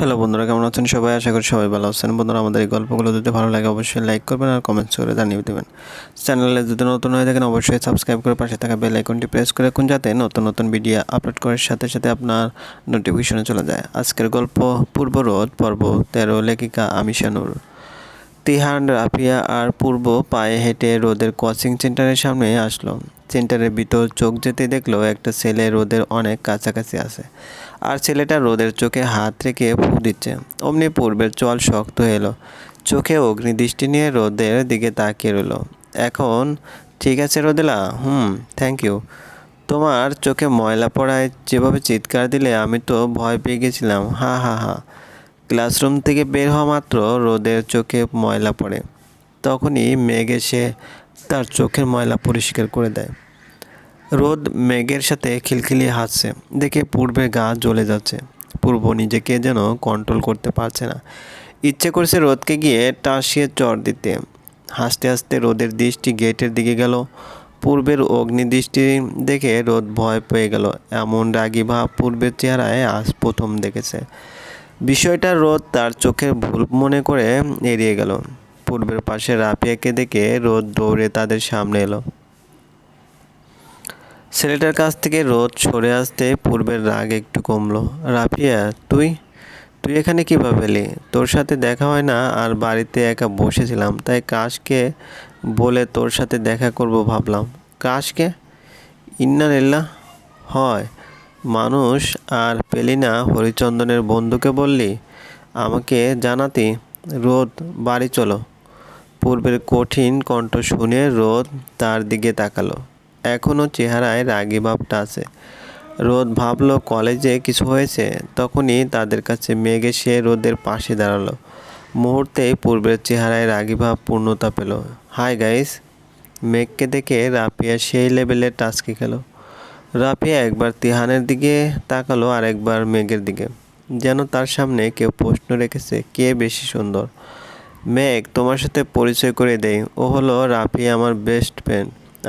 Hello বন্ধুরা, কেমন আছেন সবাই? আশা করি সবাই ভালো আছেন। বন্ধুরা, আমাদের এই গল্পগুলো যদি ভালো লাগে, অবশ্যই লাইক করবেন আর কমেন্টস করে জানিয়ে দেবেন। চ্যানেলে যদি নতুন হয়ে থাকেন, অবশ্যই সাবস্ক্রাইব করে পাশে থাকা বেল আইকনটি প্রেস করে রাখুন যাতে নতুন নতুন ভিডিও আপলোড করার সাথে সাথে আপনার নোটিফিকেশনে চলে যায়। আজকের গল্প, পূর্ব রোদ, পর্ব তেরো, লেখিকা আমিশানুর তিহান, রাফিয়া আর পূর্ব পায়ে হেঁটে রোদের কোচিং সেন্টারের সামনে আসলো। সেন্টারের ভিতর চোখ যেতে দেখল একটা ছেলে রোদের অনেক কাছাকাছি আছে আর ছেলেটা রোদের চোখে হাত রেখে ফু দিচ্ছে। অমনি পূর্বের চল শক্ত এলো। চোখে অগ্নিদৃষ্টি নিয়ে রোদের দিকে তাকিয়ে রইল। এখন ঠিক আছে রোদেলা? হুম থ্যাংক ইউ তোমার চোখে ময়লা পড়ায় যেভাবে চিৎকার দিলে আমি তো ভয় পেয়ে গেছিলাম। হা হা হা। ক্লাসরুম থেকে বের হওয়া মাত্র রোদের চোখে ময়লা পড়ে। তখনই মেঘ এসে তার চোখের ময়লা পরিষ্কার করে দেয়। রোদ মেঘের সাথে খিলখিলিয়ে হাসছে। দেখে পূর্বে গা জ্বলে যাচ্ছে। পূর্ব নিজেকে যেন কন্ট্রোল করতে পারছে না। ইচ্ছে করছে রোদকে গিয়ে টাসিয়ে চর দিতে। হাসতে হাসতে রোদের দৃষ্টি গেটের দিকে গেল। পূর্বের অগ্নিদৃষ্টি দেখে রোদ ভয় পেয়ে গেল। এমন রাগী ভাব পূর্বের চেহারায় আজ প্রথম দেখেছে। বিষয়টা রোদ তার চোখের ভুল মনে করে এড়িয়ে গেল। পূর্বের পাশে রাফিয়াকে দেখে রোদ দৌড়ে তাদের সামনে এলো। ছেলেটার কাছ থেকে রোদ সরে আসতে পূর্বের রাগ একটু কমলো। রাফিয়া, তুই? তুই এখানে কীভাবে এলি? তোর সাথে দেখা হয় না, আর বাড়িতে একা বসেছিলাম, তাই কাশকে বলে তোর সাথে দেখা করব ভাবলাম। কাশকে? ইন্নারিল্লা হয়। মানুষ আর পেলি না হরিচন্দনের বন্ধুকে বললি? আমাকে জানাতি, রোদ, বাড়ি চলো। পূর্বের কঠিন কণ্ঠ শুনে রোদ তার দিকে তাকালো। এখনও চেহারায় রাগি ভাবটা আছে। রোদ ভাবলো, কলেজে কিছু হয়েছে? তখনই তাদের কাছে মেঘ এসে রোদের পাশে দাঁড়াল। মুহূর্তেই পূর্বের চেহারায় রাগী ভাব পূর্ণতা পেল। হাই গাইস, মেঘকে দেখে রাফিয়া সেই লেভেলের টাস্কি খেল। রাফিয়া একবার তিহানের দিকে তাকালো আর একবার মেঘের দিকে। যেন তার সামনে কেউ প্রশ্ন রেখেছে, কে বেশি সুন্দর? মেঘ, তোমার সাথে পরিচয় করে দেই। ও হলো রাফিয়া আমার বেস্ট ফ্রেন্ড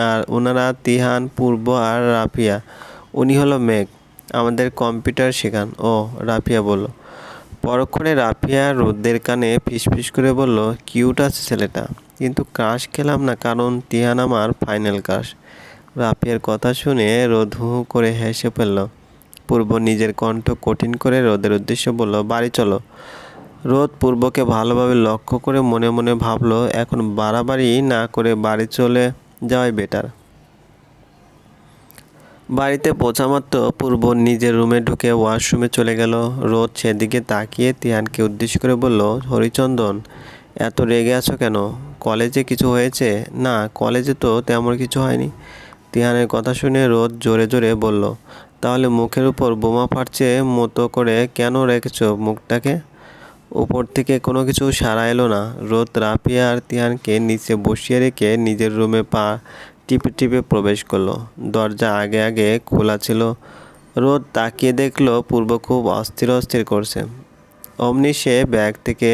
আর ওনারা তিহান, পূর্ব আর রাফিয়া। উনি হলো মেঘ, আমাদের কম্পিউটার শেখান। ও, রাফিয়া বলল। পরক্ষণে রাফিয়া রোদের কানে ফিসফিস করে বলল কিউট আছে ছেলেটা, কিন্তু কাশ খেলাম না কারণ তিহান আমার ফাইনাল কাশ রাফিয়ার কথা শুনে রোদ হু হু করে হেসে ফেলল। পূর্ব নিজের কণ্ঠ কঠিন করে রোদের উদ্দেশ্য বলল, বাড়ি চলো। রোদ পূর্বকে ভালোভাবে লক্ষ্য করে মনে মনে ভাবলো, এখন বাড়াবাড়ি না করে বাড়ি চলে যাওয়াই বেটার বাড়িতে পৌঁছামাত্র পূর্ব নিজের রুমে ঢুকে ওয়াশরুমে চলে গেল। রোদ সেদিকে তাকিয়ে তিয়ানকে উদ্দেশ্য করে বলল, হরিচন্দন, এত রেগে আছো কেন? কলেজে কিছু হয়েছে? না, কলেজে তো তেমন কিছু হয়নি। তিহানের কথা শুনে রোদ জোরে জোরে বলল, তাহলে মুখের উপর বোমা ফাটছে মতো করে কেন রেখেছ মুখটাকে? উপর থেকে কোনো কিছু সারা এলো না। রোদ রাফিয়া আর তিহানকে নিচে বসিয়ে রেখে নিজের রুমে পা টিপে টিপে প্রবেশ করল। দরজা আগে আগে খোলা ছিল। রোদ তাকিয়ে দেখল পূর্ব খুব অস্থির অস্থির করছে। অমনি সে ব্যাগ থেকে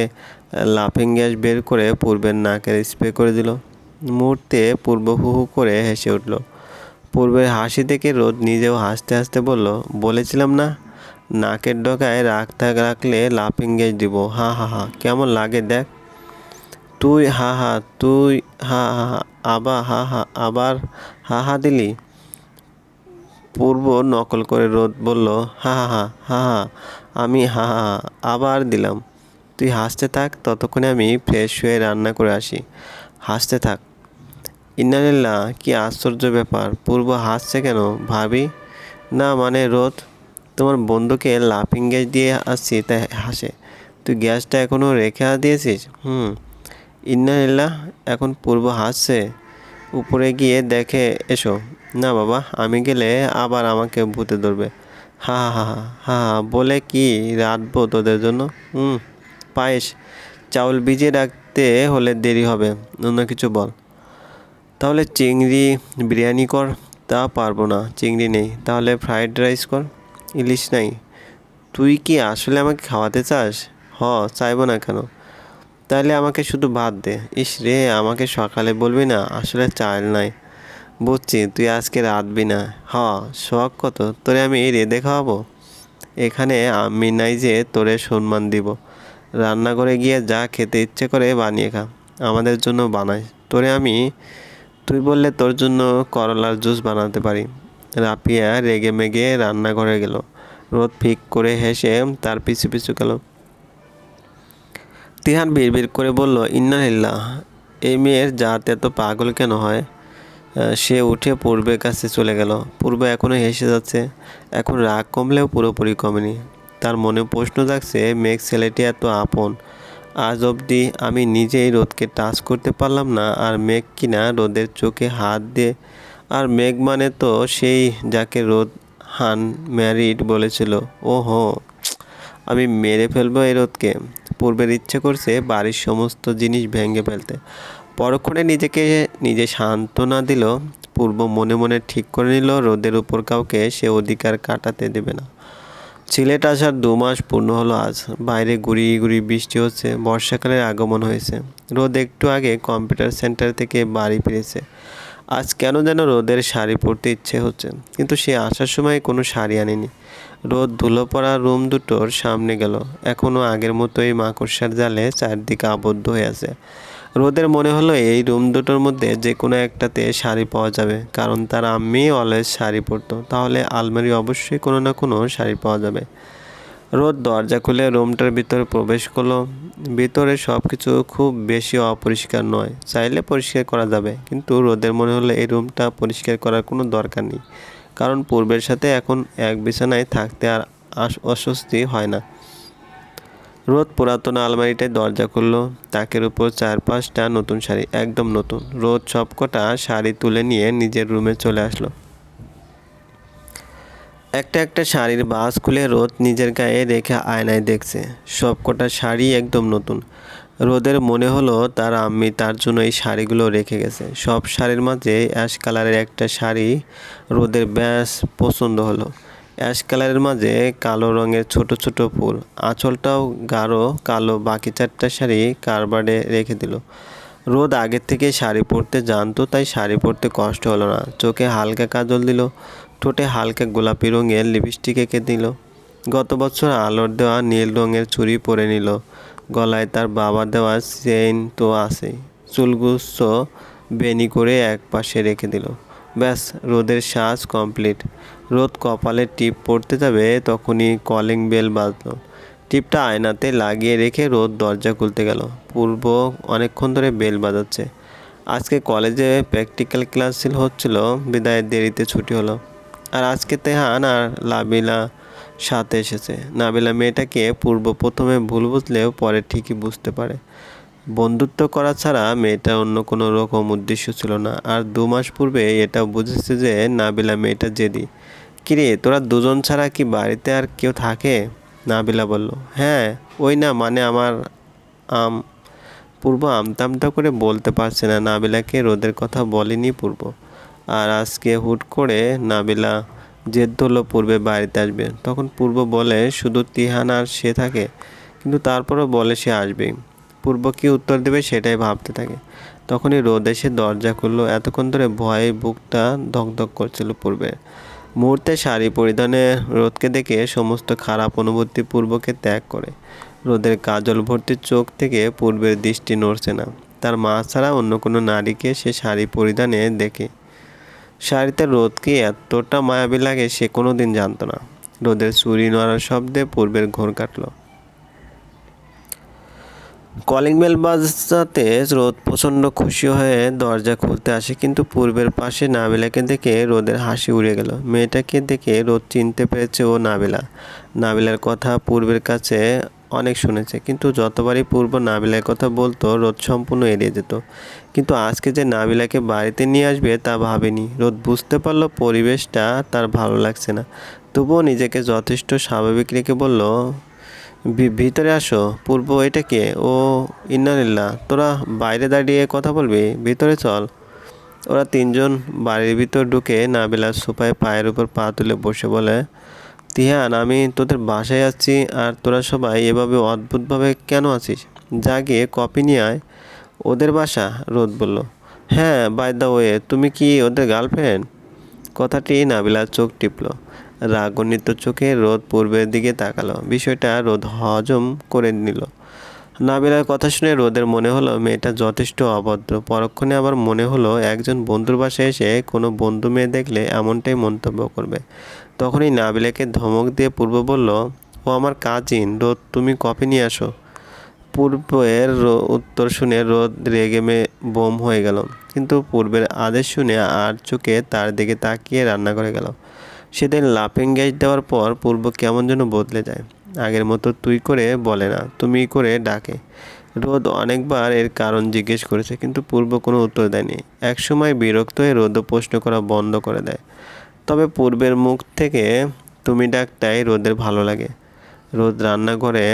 লাফিং গ্যাস বের করে পূর্বের নাকের স্প্রে করে দিল। মুহূর্তে পূর্ব হু হু করে হেসে উঠল। পূর্বের হাসি দেখে রোদ নিজেও হাসতে হাসতে বলল বলেছিলাম না নাকের ডগায় রাখতে রাখলে লাফিং গ্যাস দিব হা হা হা কেমন লাগে দেখ তুই হা হা তুই হা হা হা আবার হা হা আবার হা হা দিলি পূর্ব নকল করে রোদ বলল হা হা হা হা হা আমি হা হা হা আবার দিলাম তুই হাসতে থাক ততক্ষণে আমি ফ্রেশ হয়ে রান্না করে আসি হাসতে থাক ইন্নালিল্লা কি আশ্চর্য ব্যাপার, পূর্ব হাসছে কেন, ভাবি? না মানে রোদ। তোমার বন্ধুকে লাফিং গ্যাস দিয়ে আসছি, তাই হাসে। তুই গ্যাসটা এখনও রেখে দিয়েছিস? হুম। ইন্নালিল্লাহ এখন পূর্ব হাসছে? উপরে গিয়ে দেখে এসো। না বাবা, আমি গেলে আবার আমাকে ভূতে ধরবে। হা হা হা হা হা, বলে কি রাঁধবো তোদের জন্য? হুম, পায়েস। চাউল ভিজিয়ে রাখতে হলে দেরি হবে। অন্য কিছু বল। তাহলে চিংড়ি বিরিয়ানি কর, তা পারব না। চিংড়ি নেই। তাহলে ফ্রাইড রাইস কর। ইলিশ নাই। তুই কি আসলে আমাকে খাওয়াতে চাস? হ, চাইব না কেন? তাহলে আমাকে শুধু ভাত দে। ইস রে, আমাকে সকালে বলবি না? আসলে চাল নাই। বুঝছি, তুই আজকে রাঁধবি না। হ, শখ কত? তোরে আমি রেঁধে খাওয়াবো? এখানে আমি নাই যে তোরে সম্মান দিব। রান্নাঘরে গিয়ে যা খেতে ইচ্ছে করে বানিয়ে খা। আমাদের জন্য বানাই। তোরে আমি তুই বললে তোর জন্য করলার জুস বানাতে পারি। রাপিয়া রেগে মেগে রান্নাঘরে গেল। রোদ ফিক করে হেসে তার পিছু পিছু গেল। তিহান বিড় করে বলল, ইন্নালিল্লাহ, এই মেয়ের জাত এত পাগল কেন হয়? সে উঠে পূর্বের কাছে চলে গেল। পূর্ব এখনও হেসে যাচ্ছে। এখন রাগ কমলেও পুরোপুরি কমেনি। তার মনে প্রশ্ন জাগছে, মেঘ ছেলেটি এত আপন আজ অবধি আমি নিজেই রোদকে টাচ করতে পারলাম না, আর মেঘ কিনা রোদের চোখে হাত দিয়ে, আর মেঘ মানে তো সেই যাকে রোদ হান ম্যারিড বলেছিল। ও হো আমি মেরে ফেলব এই রোদকে। পূর্বের ইচ্ছে করছে বাড়ির সমস্ত জিনিস ভেঙে ফেলতে। পরক্ষণে নিজেকে নিজে সান্ত্বনা দিল। পূর্ব মনে মনে ঠিক করে নিল, রোদের উপর কাউকে সে অধিকার কাটাতে দেবে না। সিলেট আসার দু মাস পূর্ণ হলো আজ। বাইরে গুড়ি গুড়ি বৃষ্টি হচ্ছে, বর্ষাকালের আগমন হয়েছে। রোদ একটু আগে কম্পিউটার সেন্টার থেকে বাড়ি ফিরেছে। আজ কেন যেন রোদের শাড়ি পরতে ইচ্ছে হচ্ছে, কিন্তু সে আসার সময় কোনো শাড়ি আনেনি। রোদ ধুলো পড়া রুম দুটোর সামনে গেল এখনও আগের মতোই মাকড়সার জালে চারদিকে আবদ্ধ হয়ে আছে। রোদের মনে হলো এই রুম দুটোর মধ্যে যে কোনো একটাতে শাড়ি পাওয়া যাবে, কারণ তার আম্মি অলওয়েজ শাড়ি পরতো। তাহলে আলমারি অবশ্যই কোনো না কোনো শাড়ি পাওয়া যাবে। রোদ দরজা খুলে রুমটার ভিতরে প্রবেশ করল। ভিতরে সব কিছু খুব বেশি অপরিষ্কার নয়, চাইলে পরিষ্কার করা যাবে, কিন্তু রোদের মনে হলো এই রুমটা পরিষ্কার করার কোনো দরকার নেই, কারণ পূর্বের সাথে এখন এক বিছানায় থাকতে আর অস্বস্তি হয় না। রোদ পুরাতন আলমারিটায় দরজা খুললো। তাকের উপর চার পাঁচটা নতুন শাড়ি, একদম নতুন। রোদ সবকটা শাড়ি তুলে নিয়ে নিজের রুমে চলে আসলো। একটা একটা শাড়ির বাস খুলে রোদ নিজের গায়ে রেখে আয়নায় দেখছে। সবকটা শাড়ি একদম নতুন। রোদের মনে হলো তার আম্মি তার জন্য এই শাড়িগুলো রেখে গেছে। সব শাড়ির মাঝে অ্যাশ কালারের একটা শাড়ি রোদের ব্যাস পছন্দ হলো। অ্যাশ কালারের মাঝে কালো রঙের ছোট ছোট ফুল। আঁচলটাও গাঢ়, কালো। বাকি চারটা শাড়ি কারবারে রেখে দিল। রোদ আগের থেকে শাড়ি পরতে জানতো, তাই শাড়ি পরতে কষ্ট হলো না। চোখে হালকা কাজল দিল। ঠোঁটে হালকা গোলাপি রঙের লিপস্টিক এঁকে দিল। গত বছর আলোর দেওয়া নীল রঙের চুড়ি পরে নিল। গলায় তার বাবা দেওয়া চেইন তো আছেই। চুলগুচ্ছ বেনি করে এক পাশে রেখে দিল। ব্যাস, রোদের সাজ কমপ্লিট রোদ কপালে টিপ পড়তে যাবে, তখনই কলিং বেল বাজলো। টিপটা আয়নাতে লাগিয়ে রেখে রোদ দরজা খুলতে গেল। পূর্ব অনেকক্ষণ ধরে বেল বাজাচ্ছে। আজকে কলেজে প্র্যাকটিক্যাল ক্লাস ছিল, হচ্ছিল, বিদায়ের দেরিতে ছুটি হলো। আর আজকে তেহান আর লাবিলা সাথে এসেছে। নাবিলা মেয়েটাকে পূর্ব প্রথমে ভুল বুঝলেও পরে ঠিকই বুঝতে পারে। বন্ধুত্ব করা ছাড়া মেয়েটা অন্য কোনো রকম উদ্দেশ্য ছিল না। আর দু মাস পূর্বে এটা বুঝেছে যে, নাবিলা মেয়েটা জেদি। কিরে, তোরা দুজন ছাড়া কি বাড়িতে আর কেউ থাকে? নাবিলা বলল। হ্যাঁ ওই না মানে আমার আম পূর্ব আমতামতা করে বলতে পারছে না। নাবিলাকে রোদের কথা বলেনি পূর্ব। আর আজকে হুট করে নাবিলা জেদ ধরলো পূর্বে বাড়িতে আসবে। তখন পূর্ব বলে, শুধু তিহান আর সে থাকে। কিন্তু তারপরও বলে সে আসবেই। পূর্ব কি উত্তর দেবে সেটাই ভাবতে থাকে। তখনই রোদ এসে দরজা খুললো। এতক্ষণ ধরে ভয়ে বুকটা ধকধক করছিল পূর্বে। মুহূর্তে শাড়ি পরিধানে রোদকে দেখে সমস্ত খারাপ অনুভূতি পূর্বকে ত্যাগ করে। রোদের কাজল ভর্তি চোখ থেকে পূর্বের দৃষ্টি নড়ছে না। তার মা ছাড়া অন্য কোনো নারীকে সে শাড়ি পরিধানে দেখে। শাড়িতে রোদকে এতটা মায়াবী লাগে সে কোনো দিন জানতো না। রোদের চুরি নড়ার শব্দে পূর্বের ঘোর কাটলো। কলিং বেল বাজাতে রোদ প্রচণ্ড খুশি হয়ে দরজা খুলতে আসে, কিন্তু পূর্বের পাশে নাবিলাকে দেখে রোদের হাসি উড়ে গেল। মেয়েটাকে দেখে রোদ চিনতে পেরেছে ও নাবিলা। নাবিলার কথা পূর্বের কাছে অনেক শুনেছে, কিন্তু যতবারই পূর্ব নাবিলার কথা বলতো, রোদ সম্পূর্ণ এড়িয়ে যেত। কিন্তু আজকে যে নাবিলাকে বাড়িতে নিয়ে আসবে তা ভাবেনি। রোদ বুঝতে পারল পরিবেশটা তার ভালো লাগছে না। তবুও নিজেকে যথেষ্ট স্বাভাবিক রেখে বলল ভিতরে আসো। পূর্ব, এটা কে? ও, ইন্নালিল্লাহ। তোরা বাইরে দাঁড়িয়ে কথা বলবি? ভিতরে চল। ওরা তিনজন বাড়ির ভিতর ঢুকে নাবিলার সোফায় পায়ের উপর পা তুলে বসে বলে, তিহান, আমি তোদের বাসায় আসছি আর তোরা সবাই এভাবে অদ্ভুতভাবে কেন আছিস? যা গিয়ে কপি নিয়ে আয়। ওদের বাসা? রোদ বলল। হ্যাঁ বাই দ্য ওয়ে তুমি কি ওদের গার্লফ্রেন্ড কথাটি নাবিলার চোখ টিপল। রাগান্বিত চোখে রোদ পূর্বের দিকে তাকালো। বিষয়টা রোদ হজম করে নিল। নাবিলার কথা শুনে রোদের মনে হলো, মেয়েটা যথেষ্ট অভদ্র। পরক্ষণে আবার মনে হলো, একজন বন্ধুর বাসায় এসে কোনো বন্ধু মেয়ে দেখলে এমনটাই মন্তব্য করবে। তখনই নাবিলাকে ধমক দিয়ে পূর্ব বলল, ও আমার কাজিন, রোদ তুমি কফি নিয়ে আসো। পূর্বের উত্তর শুনে রোদ রেগে বোম হয়ে গেল। কিন্তু পূর্বের আদেশ শুনে আর চোখে তার দিকে তাকিয়ে রান্না করে গেল। সেদিন লাফিং গ্যাস দেওয়ার পর পূর্ব কেমন যেন বদলে যায়। আগের মতো তুই করে বলে না তুমি করে ডাকে। রোদ অনেকবার এর কারণ জিজ্ঞেস করেছে, কিন্তু পূর্ব কোনো উত্তর দেয়নি। একসময় বিরক্ত হয়ে রোদ প্রশ্ন করা বন্ধ করে দেয়। তবে পূর্বের মুখ থেকে তুমি ডাকটাই রোদের ভালো লাগে। রোদ রান্নাঘরে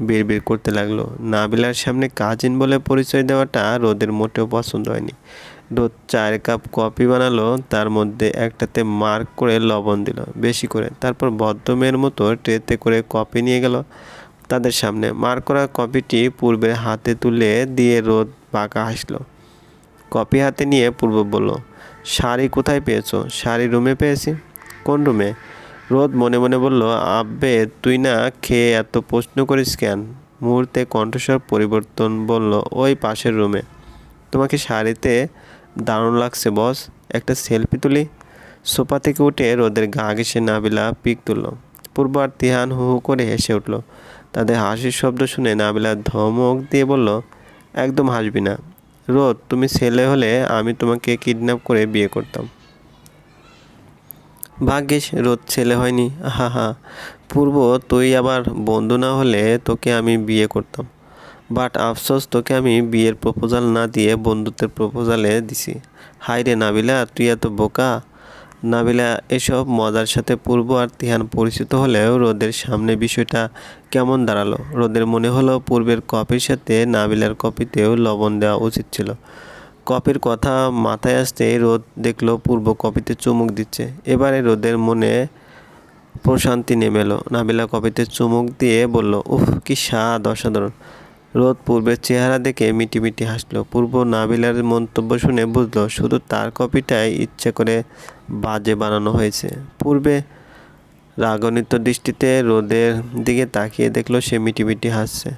বিড়বিড় করতে লাগল। নাবিলার সামনে কাজিন বলে পরিচয় দেওয়াটা রোদের মোটেও পছন্দ হয়নি। রোদ চার কাপ কফি বানালো, তার মধ্যে একটাতে মার্ক করে লবণ দিল, বেশি করে। তারপর ভদ্রমের মতো ট্রেতে করে কফি নিয়ে গেল। তাদের সামনে মার্ক করা কফিটি পূর্বের হাতে তুলে দিয়ে রোদ বাঁকা হাসলো। কপি হাতে নিয়ে পূর্ব বলল, শাড়ি কোথায় পেয়েছ? শাড়ি রুমে পেয়েছি। কোন রুমে? রোদ মনে মনে বলল, আব্বে, তুই না খেয়ে এত প্রশ্ন করিস কেন? মুহূর্তে কণ্ঠস্বর পরিবর্তন বলল, ওই পাশের রুমে। তোমাকে শাড়িতে দারুণ লাগছে, বস। একটা সেলফি তুলি। সোফা থেকে উঠে রোদের গা ঘেসে নাবিলা পিক তুলল। পূর্ব আর তিহান হু হু করে হেসে উঠল। তাদের হাসির শব্দ শুনে নাবিলা ধমক দিয়ে বলল, একদম হাসবি না। রোদ, তুমি ছেলে হলে আমি তোমাকে কিডন্যাপ করে বিয়ে করতাম। ভাগ্যিস, রোদ ছেলে হয়নি। হা হা। পূর্ব, তুই আবার বন্ধু না হলে তোকে আমি বিয়ে করতাম। বাট আফসোস, তোকে আমি বিয়ের প্রপোজাল না দিয়ে বন্ধুত্বের প্রপোজালে দিছি। হাই রে নাবিলা, তুই এত বোকা। নাবিলা, এসব মজার সাথে পূর্ব আর তিহান পরিচিত হলেও রোদের সামনে বিষয়টা কেমন দাঁড়াল? রোদের মনে হলো পূর্বের কপির সাথে নাবিলার কপিতেও লবণ দেওয়া উচিত ছিল। কপির কথা মাথায় আসতে রোদ দেখল পূর্ব কপিতে চুমুক দিচ্ছে। এবারে রোদের মনে প্রশান্তি নেমে এলো নাবিলা কপিতে চুমুক দিয়ে বলল, উফ, কি স্বাদ, অসাধারণ। রোদ পূর্বের চেহারা দেখে মিটি মিটি হাসলো। পূর্ব নাবিলার মন্তব্য শুনে বুঝলো, শুধু তার কপিটাই ইচ্ছে করে বাজে বানানো হয়েছে। পূর্বে রাগান্বিত দৃষ্টিতে রোদের দিকে তাকিয়ে দেখল, সে মিটি মিটি হাসছে।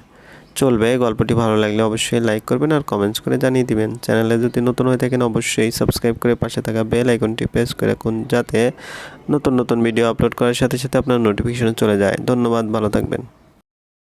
চলবে, গল্পটি ভালো লাগলে অবশ্যই লাইক করবেন আর কমেন্টস করে জানিয়ে দিবেন। চ্যানেলে যদি নতুন হয়ে থাকেন, অবশ্যই সাবস্ক্রাইব করে পাশে থাকা বেল আইকনটি প্রেস করে রাখুন, যাতে নতুন নতুন ভিডিও আপলোড করার সাথে সাথে আপনার নোটিফিকেশন চলে যায়। ধন্যবাদ, ভালো থাকবেন।